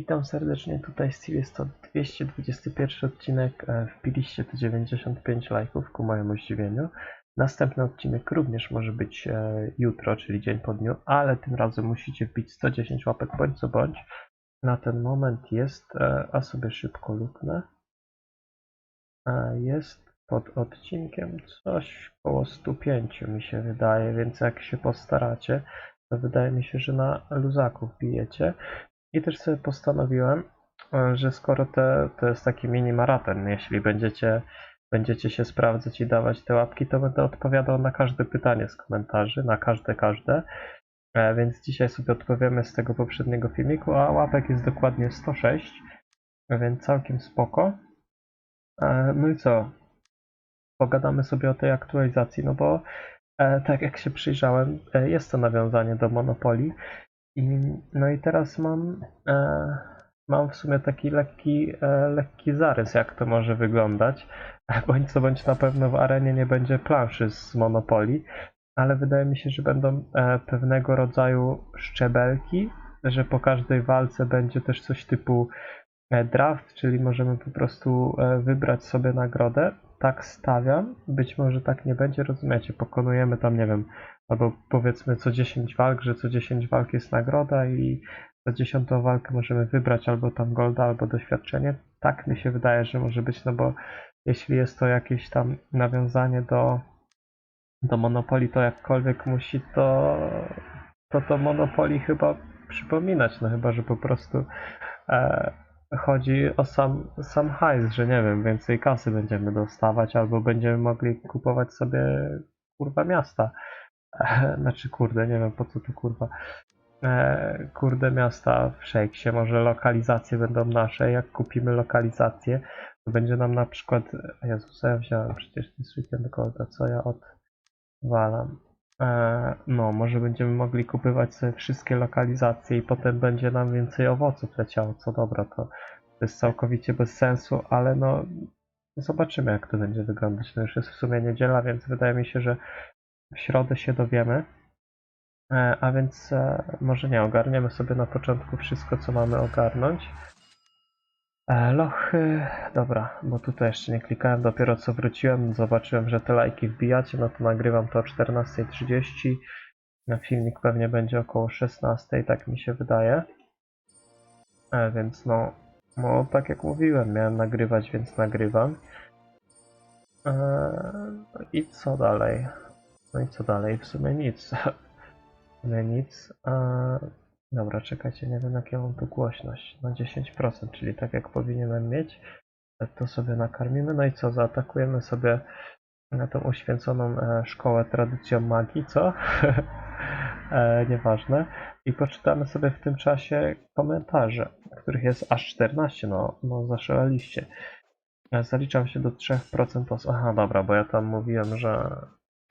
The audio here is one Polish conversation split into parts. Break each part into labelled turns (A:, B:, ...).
A: Witam serdecznie, tutaj Steve, jest to 221 odcinek, e, wbiliście te 95 lajków ku mojemu zdziwieniu. Następny odcinek również może być e, jutro, czyli dzień po dniu, ale tym razem musicie wbić 110 łapek bądź co bądź. Na ten moment jest, e, a sobie szybko luknę, jest pod odcinkiem coś koło 105 mi się wydaje, więc jak się postaracie, to wydaje mi się, że na luzaków bijecie. I też sobie postanowiłem, e, że skoro te, to jest taki mini maraton, jeśli będziecie, będziecie się sprawdzać i dawać te łapki, to będę odpowiadał na każde pytanie z komentarzy, na każde, każde. E, Więc dzisiaj sobie odpowiemy z tego poprzedniego filmiku, a łapek jest dokładnie 106, więc całkiem spoko. E, No i co? Pogadamy sobie o tej aktualizacji, no bo tak jak się przyjrzałem, jest to nawiązanie do Monopoly. I, no i teraz mam, e, mam w sumie taki lekki, e, lekki zarys, jak to może wyglądać. Bądź co bądź na pewno w arenie nie będzie planszy z Monopoly, ale wydaje mi się, że będą e, pewnego rodzaju szczebelki, że po każdej walce będzie też coś typu e, draft, czyli możemy po prostu e, wybrać sobie nagrodę. Tak stawiam, być może tak nie będzie, rozumiecie, pokonujemy tam, nie wiem, albo powiedzmy co 10 walk, że co 10 walk jest nagroda i za 10 walkę możemy wybrać albo tam golda, albo doświadczenie. Tak mi się wydaje, że może być, no bo jeśli jest to jakieś tam nawiązanie do, do Monopoly, to jakkolwiek musi to to, to Monopoly chyba przypominać, no chyba, że po prostu e, chodzi o sam, sam hajs, że nie wiem, więcej kasy będziemy dostawać, albo będziemy mogli kupować sobie kurwa miasta. Znaczy, kurde, nie wiem po co tu kurwa. E, kurde, miasta w Shakesie, może lokalizacje będą nasze. Jak kupimy lokalizację, to będzie nam na przykład. Jezus, ja wziąłem przecież ten weekend golda, co ja odwalam. E, no, może będziemy mogli kupywać sobie wszystkie lokalizacje i potem będzie nam więcej owoców leciało. Co dobra, to jest całkowicie bez sensu, ale no. Zobaczymy, jak to będzie wyglądać. No już jest w sumie niedziela, więc wydaje mi się, że w środę się dowiemy. E, A więc e, może nie, ogarniemy sobie na początku wszystko, co mamy ogarnąć. E, Lochy, dobra, bo tutaj jeszcze nie klikałem, dopiero co wróciłem, zobaczyłem, że te lajki wbijacie, no to nagrywam to o 14.30. Na filmik pewnie będzie około 16.00, tak mi się wydaje. Więc no, no, tak jak mówiłem, miałem nagrywać, więc nagrywam. No I co dalej? No i co dalej? W sumie nic. W sumie nic. A... Dobra, czekajcie, nie wiem jak ja mam tu głośność. Na 10%, czyli tak jak powinienem mieć. To sobie nakarmimy. No i co? Zaatakujemy sobie na tą uświęconą e, szkołę tradycją magii, co? e, nieważne. I poczytamy sobie w tym czasie komentarze, których jest aż 14, no, no zaszaleliście. E, Zaliczam się do 3% osób. Aha, dobra, bo ja tam mówiłem, że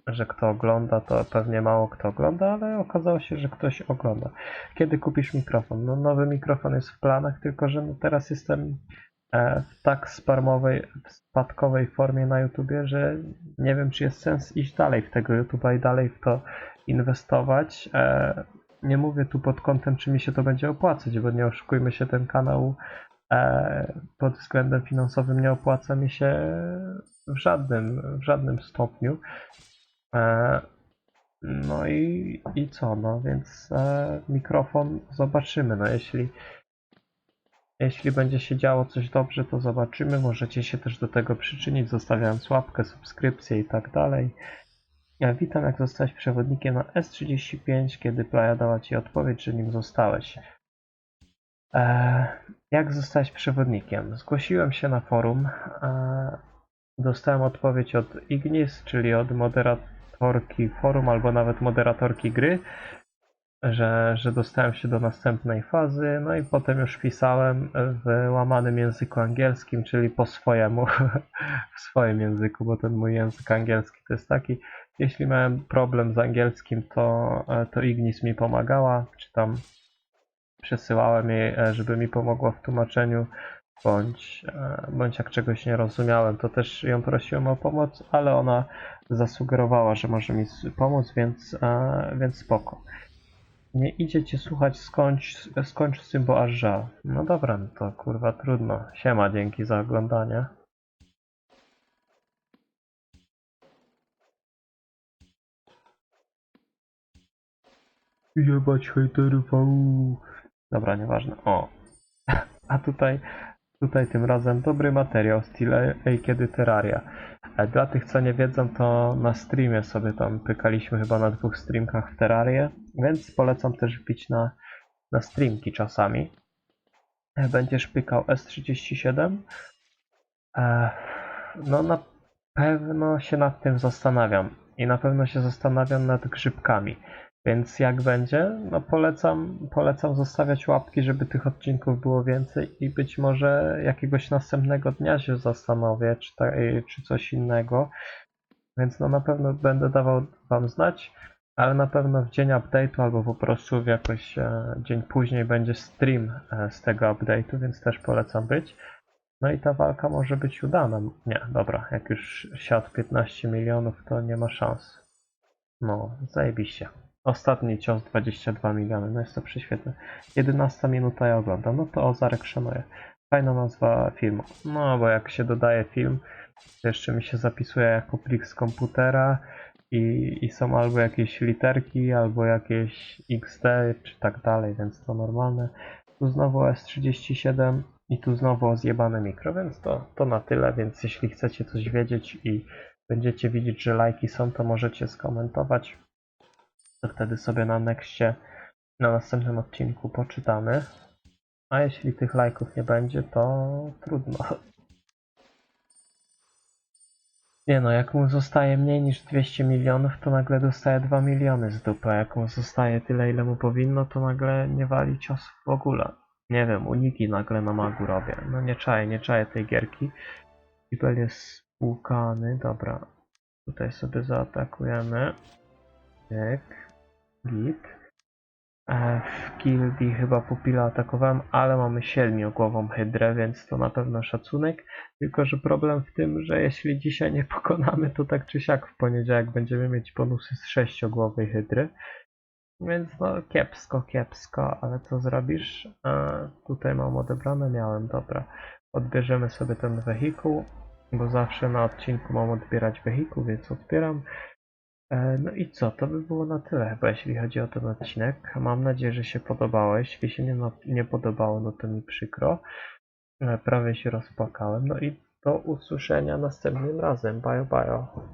A: że kto ogląda, to pewnie mało kto ogląda, ale okazało się, że ktoś ogląda. Kiedy kupisz mikrofon? No nowy mikrofon jest w planach, tylko że no teraz jestem e, w tak sparmowej, spadkowej formie na YouTubie, że nie wiem, czy jest sens iść dalej w tego YouTube'a i dalej w to inwestować. E, nie mówię tu pod kątem, czy mi się to będzie opłacać, bo nie oszukujmy się, ten kanał e, pod względem finansowym nie opłaca mi się w żadnym, w żadnym stopniu. E, No i, i co, no więc e, mikrofon zobaczymy. No jeśli, jeśli będzie się działo coś dobrze, to zobaczymy. Możecie się też do tego przyczynić, zostawiając łapkę, subskrypcję i tak dalej. Ja witam, jak zostałeś przewodnikiem na S35, kiedy Playa dała Ci odpowiedź, że nim zostałeś. E, jak zostałeś przewodnikiem? Zgłosiłem się na forum. E, dostałem odpowiedź od Ignis, czyli od moderatorki forum albo nawet moderatorki gry, że, że dostałem się do następnej fazy. No i potem już pisałem w łamanym języku angielskim, czyli po swojemu, w swoim języku, bo ten mój język angielski to jest taki. Jeśli miałem problem z angielskim, to, to Ignis mi pomagała, czy tam przesyłałem jej, e, żeby mi pomogła w tłumaczeniu, bądź, e, bądź jak czegoś nie rozumiałem, to też ją prosiłem o pomoc, ale ona zasugerowała, że może mi pomóc, więc, e, więc spoko. Nie idzie cię słuchać, skończ, skończ z tym, bo aż żal. No dobra, no to kurwa trudno. Siema, dzięki za oglądanie. Jebać hejterów. Dobra, nieważne. O. A tutaj, tutaj tym razem dobry materiał, styl Ej kiedy Terraria. E, Dla tych, co nie wiedzą, to na streamie sobie tam pykaliśmy chyba na dwóch streamkach w Terrarię, więc polecam też wbić na, na streamki czasami. E, Będziesz pykał S37. E, No na pewno się nad tym zastanawiam i na pewno się zastanawiam nad grzybkami. Więc jak będzie, no polecam, polecam zostawiać łapki, żeby tych odcinków było więcej i być może jakiegoś następnego dnia się zastanowię, czy, ta, y, czy coś innego. Więc no na pewno będę dawał Wam znać, ale na pewno w dzień update'u albo po prostu w jakoś e, dzień później będzie stream e, z tego update'u, więc też polecam być. No i ta walka może być udana. Nie, dobra, jak już siadł 15 milionów, to nie ma szans. No, zajebiście. Ostatni cios 22 miliony, no jest to prześwietne. 11 minuta ja oglądam, no to Ozarek szanuję. Fajna nazwa filmu. No, bo jak się dodaje film, to jeszcze mi się zapisuje jako plik z komputera i, i są albo jakieś literki, albo jakieś XD, czy tak dalej, więc to normalne. Tu znowu S37 i tu znowu zjebane mikro, więc to, to na tyle, więc jeśli chcecie coś wiedzieć i będziecie widzieć, że lajki są, to możecie skomentować to wtedy sobie na nexcie, na następnym odcinku poczytamy. A jeśli tych lajków nie będzie, to trudno. Nie no, jak mu zostaje mniej niż 200 milionów, to nagle dostaje 2 miliony z dupy. A jak mu zostaje tyle, ile mu powinno, to nagle nie wali cios w ogóle. Nie wiem, uniki nagle na magu robię. No nie czaję, nie czaję tej gierki. Kibel jest spłukany, dobra. Tutaj sobie zaatakujemy. E, W Gildii chyba pupila atakowałem, ale mamy siedmiogłową hydrę, więc to na pewno szacunek. Tylko, że problem w tym, że jeśli dzisiaj nie pokonamy, to tak czy siak w poniedziałek będziemy mieć bonusy z sześciogłowej hydry. Więc no kiepsko, kiepsko, ale co zrobisz? E, tutaj mam odebrane, miałem, dobra. Odbierzemy sobie ten wehikuł, bo zawsze na odcinku mam odbierać wehikuł, więc odbieram. E, No i co, to by było na tyle chyba, jeśli chodzi o ten odcinek. Mam nadzieję, że się podobało. Jeśli się nie, no- nie podobało, no to mi przykro. E, Prawie się rozpłakałem. No i do usłyszenia następnym razem. Bye bye.